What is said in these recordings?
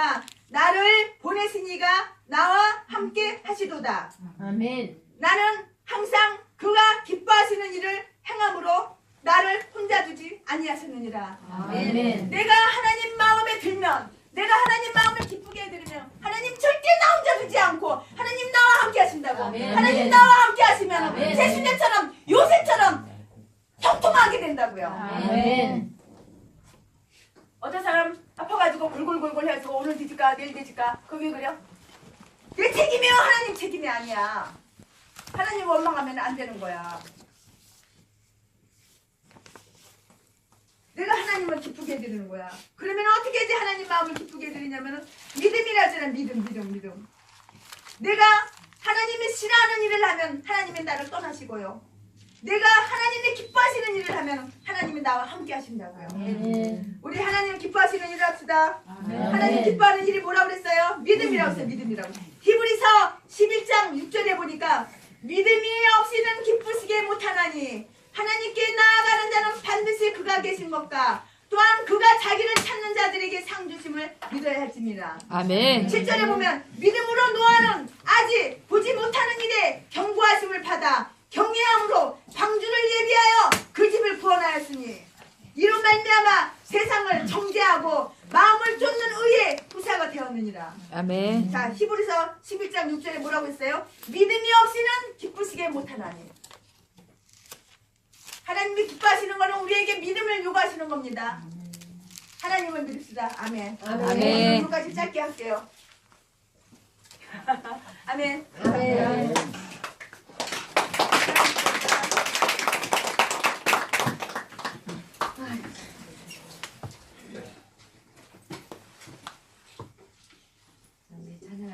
보니까 나를 보내시니가 나와 함께 하시도다. 아멘. 나는 항상 그가 기뻐하시는 일을 행함으로 나를 혼자 두지 아니하셨느니라. 아멘. 내가 하나님 마음에 들면 내가 하나님 마음을 기쁘게 해드리면 하나님 절대 나 혼자 두지 않고 하나님 나와 함께 하신다고 아멘. 하나님 나와 함께 하시면 아멘. 제수제처럼 요새처럼 형통하게 된다고요. 아멘. 어떤 사람 가지고 골골골골 해서 오늘 뒤질까 내일 뒤질까? 그게 그래요? 내 책임이요? 하나님 책임이 아니야. 하나님 원망하면 안 되는 거야. 내가 하나님을 기쁘게 해드리는 거야. 그러면 어떻게 해야지 하나님 마음을 기쁘게 해드리냐면 믿음이라잖아 믿음 믿음 믿음. 내가 하나님이 싫어하는 일을 하면 하나님이 나를 떠나시고요 내가 하나님이 기뻐하시는 일을 하면 하나님이 나와 함께 하신다고요 아멘. 우리 하나님 기뻐하시는 일을 합시다. 아멘. 하나님 기뻐하는 일이 뭐라고 그랬어요? 믿음이라고 했어요. 믿음이라고. 히브리서 11장 6절에 보니까 믿음이 없이는 기쁘시게 못하나니 하나님께 나아가는 자는 반드시 그가 계신 것과 또한 그가 자기를 찾는 자들에게 상 주심을 믿어야 할지니라. 아멘. 7절에 보면 믿음으로 노아는 아직 보지 못하는 일에 경고하심을 받아 경외함으로 방주를 예비하여 그 집을 구원하였으니 이로 말미암아 세상을 정죄 하고 마음을 쫓는 의의 후사가 되었느니라. 아멘. 자 히브리서 11장 6절에 뭐라고 했어요? 믿음이 없이는 기쁘시게 못하나니 하나님이 기뻐하시는 것은 우리에게 믿음을 요구하시는 겁니다. 하나님을 믿읍시다. 아멘. 아멘. 오늘까지 짧게 할게요. 아멘. 아멘. 우리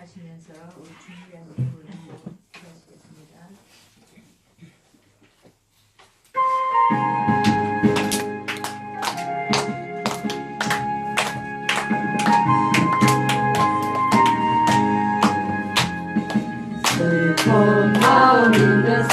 하시면서 우리 준비한 한번 드리겠습니다. 슬픈 마음 있는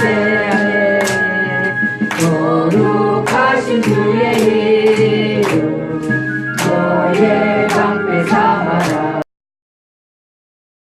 기